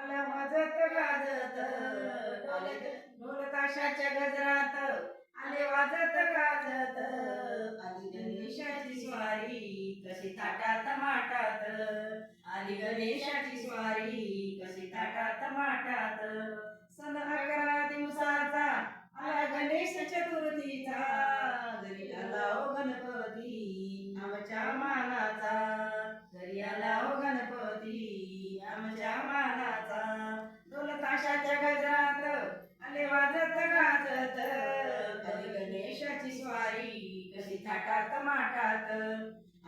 आला वाजत गाजत. आले ढोल गजरात. आले वाजत गाजत. आली गणेशाची स्वारी कशी थाटात माटात आली गणेशाची स्वारी कशी थाटात माटात थाटात माटात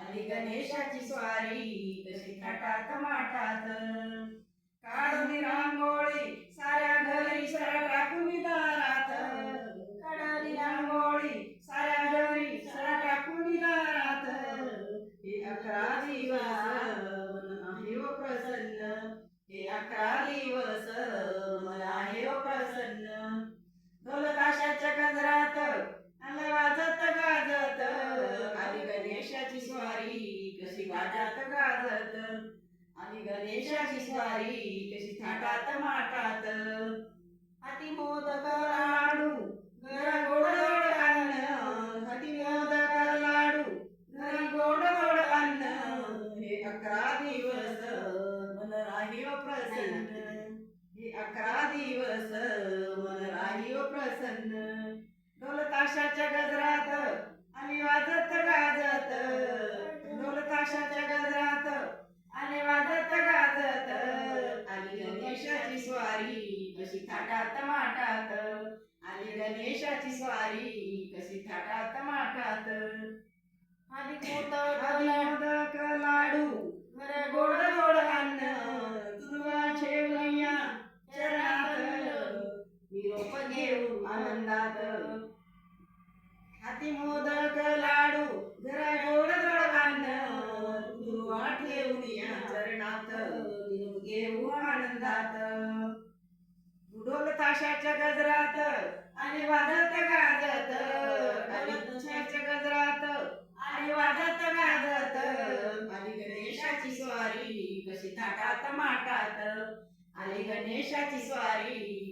आली गणेशाची स्वारी कशी थाटात माटात वाजत गाजत. आणि गणेशाची स्वारी कशी थाटात माटात हाती मोदक लाडू घरा गोड गोड अन्न. हाती मोदक लाडू घरी गोड गोड अन्न. हे अकरा दिवस मन राही प्रसन्न. हे अकरा दिवस मन राही प्रसन्न. ढोल ताशाच्या गजरात आणि वाजत गाजत ढोल ताशाच्या गजरात आणि वाजत गाजत आली गणेशाची स्वारी कशी थाटात माटात आली गणेशाची स्वारी कशी थाटात माटात आधी मोदक मोदक लाडू घर गोड गोड अन्न तुझा ठेवूया चरणात निरोप घेऊ आनंदात. हाती मोदक लाडू जरा गोड गोड अन्न तुझा ठेवूया चरणात. निरोप घेऊ आनंदात. आकाशाच्या गजरात आणि वाजत गाजत आणि गजरात आणि वाजत गाजत आली गणेशाची स्वारी कशी थाटात माटात आली गणेशाची स्वारी